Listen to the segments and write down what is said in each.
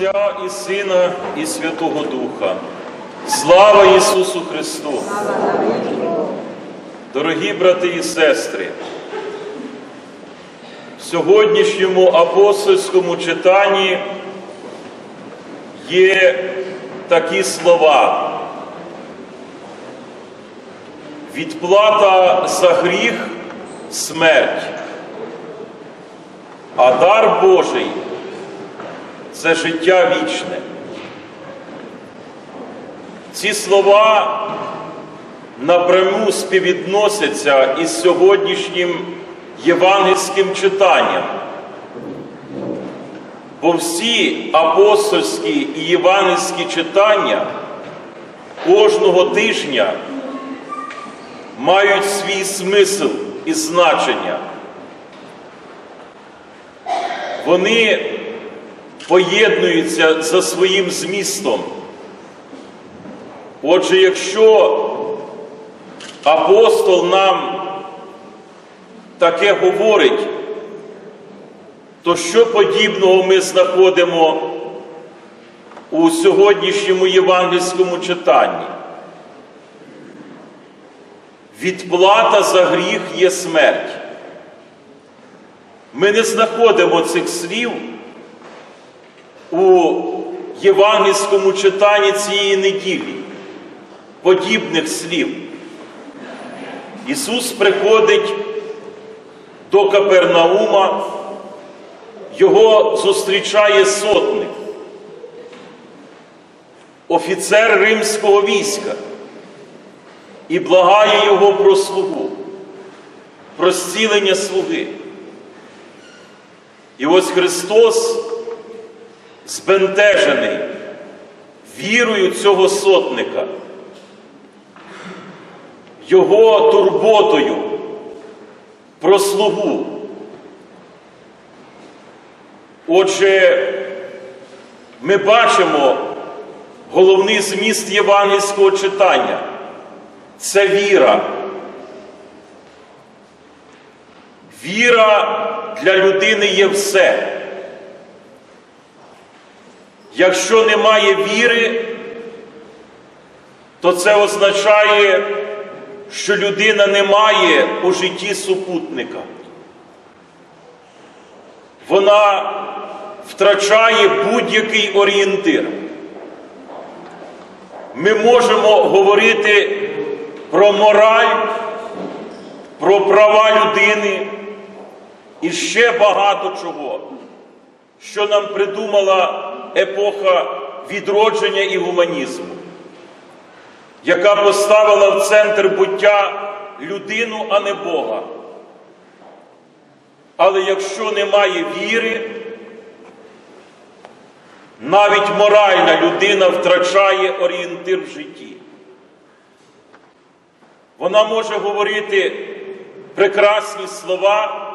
Отця і Сина, і Святого Духа. Слава Ісусу Христу! Дорогі брати і сестри, в сьогоднішньому апостольському читанні є такі слова. Відплата за гріх смерть, а дар Божий це життя вічне. Ці слова напряму співвідносяться із сьогоднішнім євангельським читанням. Бо всі апостольські і євангельські читання кожного тижня мають свій смисл і значення. Вони поєднуються за своїм змістом. Отже, якщо апостол нам таке говорить, то що подібного ми знаходимо у сьогоднішньому євангельському читанні? Відплата за гріх є смерть. Ми не знаходимо цих слів у євангельському читанні цієї неділі, подібних слів. Ісус приходить до Капернаума, його зустрічає сотник, офіцер римського війська і благає його про слугу, про зцілення слуги. І ось Христос збентежений вірою цього сотника, його турботою про слугу. Отже, ми бачимо головний зміст євангельського читання це віра. Віра для людини є все. Якщо немає віри, то це означає, що людина не має у житті супутника. Вона втрачає будь-який орієнтир. Ми можемо говорити про мораль, про права людини і ще багато чого, що нам придумала епоха відродження і гуманізму, яка поставила в центр буття людину, а не Бога. Але якщо немає віри, навіть моральна людина втрачає орієнтир в житті. Вона може говорити прекрасні слова,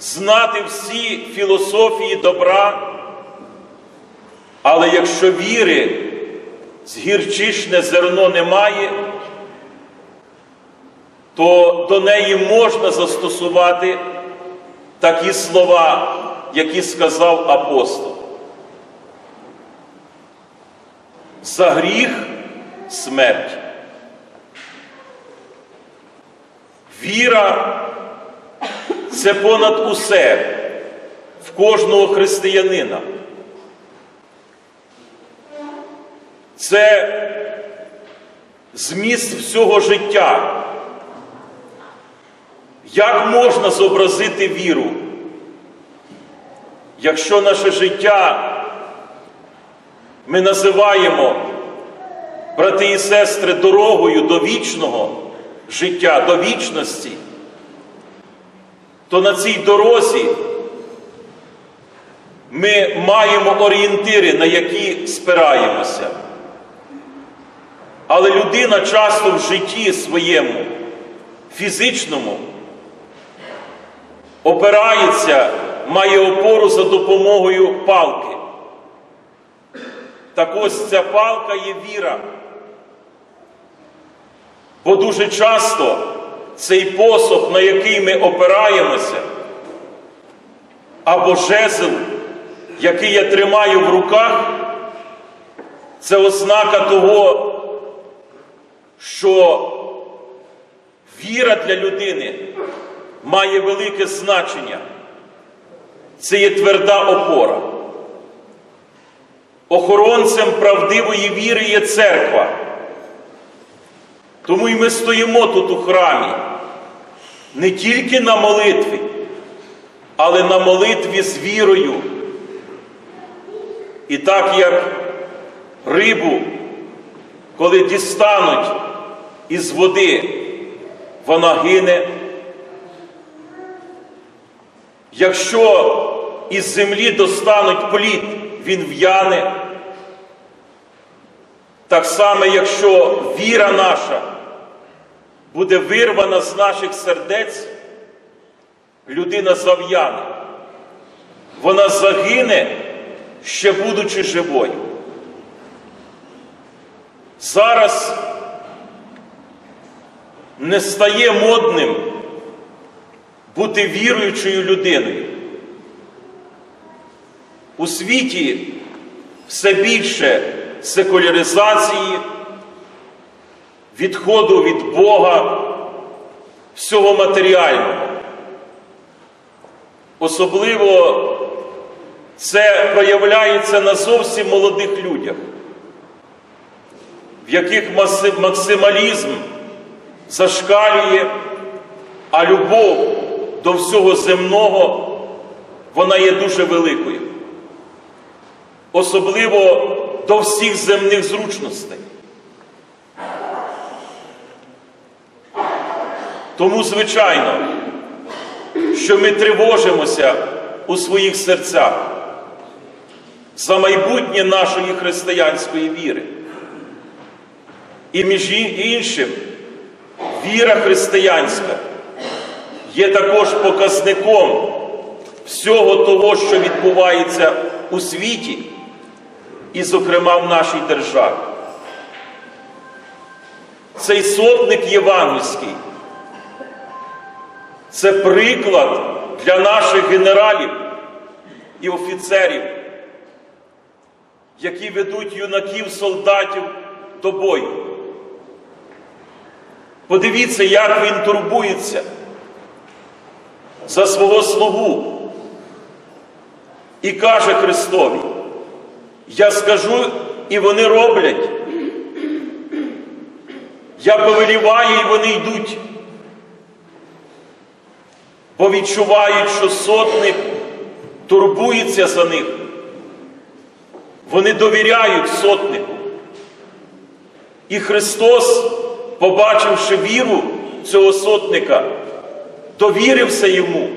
знати всі філософії добра, але якщо віри з гірчишне зерно немає, то до неї можна застосувати такі слова, які сказав апостол. За гріх смерть. Віра це понад усе в кожного християнина. Це зміст всього життя. Як можна зобразити віру, якщо наше життя ми називаємо, брати і сестри, дорогою до вічного життя, до вічності, то на цій дорозі ми маємо орієнтири, на які спираємося. Але людина часто в житті своєму, фізичному, опирається, має опору за допомогою палки. Так ось ця палка є віра. Бо дуже часто цей посох, на який ми опираємося, або жезл, який я тримаю в руках, це ознака того, що віра для людини має велике значення. Це є тверда опора. Охоронцем правдивої віри є церква. Тому і ми стоїмо тут у храмі не тільки на молитві, але на молитві з вірою. І так як рибу, коли дістануть із води, вона гине. Якщо із землі достануть плід, він в'яне. Так само, якщо віра наша буде вирвана з наших сердець, людина зав'яне. Вона загине, ще будучи живою. Зараз не стає модним бути віруючою людиною. У світі все більше секуляризації, відходу від Бога, всього матеріального. Особливо це проявляється на зовсім молодих людях, в яких максималізм зашкалює, а любов до всього земного вона є дуже великою. Особливо до всіх земних зручностей. Тому, звичайно, що ми тривожимося у своїх серцях за майбутнє нашої християнської віри. І між іншим, віра християнська є також показником всього того, що відбувається у світі, і, зокрема, в нашій державі. Цей сотник євангельський це приклад для наших генералів і офіцерів, які ведуть юнаків, солдатів до бою. Подивіться, як він турбується за свого слугу і каже Христові, я скажу, і вони роблять. Я повеліваю, і вони йдуть. Бо відчувають, що сотник турбується за них. Вони довіряють сотнику. І Христос, побачивши віру цього сотника, довірився йому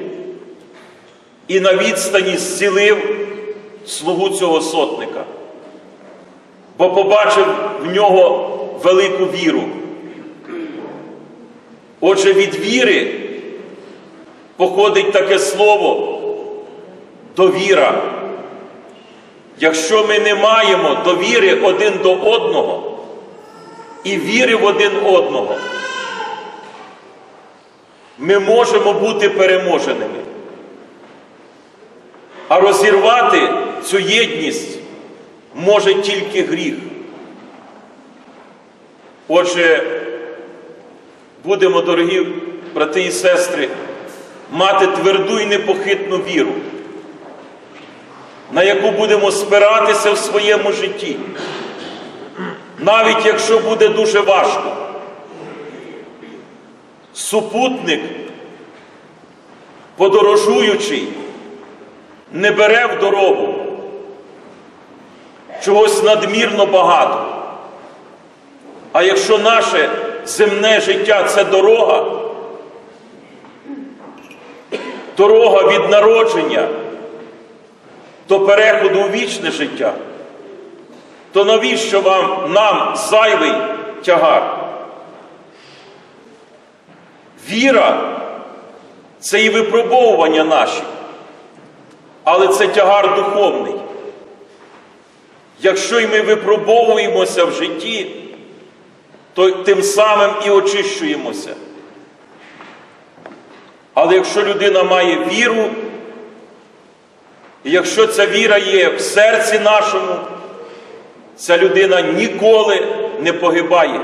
і на відстані зцілив слугу цього сотника, бо побачив в нього велику віру. Отже, від віри походить таке слово довіра. Якщо ми не маємо довіри один до одного і віри в один одного, ми можемо бути переможеними. А розірвати цю єдність може тільки гріх. Отже, будемо, дорогі брати і сестри, мати тверду і непохитну віру, на яку будемо спиратися в своєму житті, навіть якщо буде дуже важко. Супутник, подорожуючий, не бере в дорогу чогось надмірно багато. А якщо наше земне життя це дорога, дорога від народження до переходу у вічне життя, то навіщо вам нам зайвий тягар? Віра це і випробовування наші, але це тягар духовний. Якщо й ми випробовуємося в житті, то тим самим і очищуємося. Але якщо людина має віру, І якщо ця віра є в серці нашому, ця людина ніколи не погибає.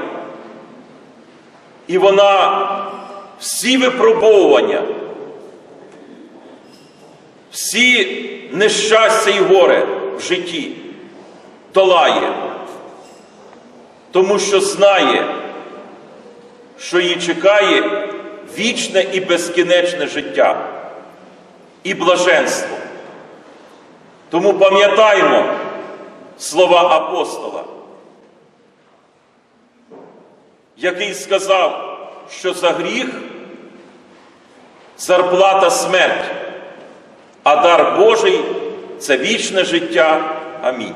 І вона всі випробовування, всі нещастя і горе в житті долає, тому що знає, що її чекає вічне і безкінечне життя і блаженство. Тому пам'ятаємо слова апостола, який сказав, що за гріх зарплата смерть, а дар Божий це вічне життя. Амінь.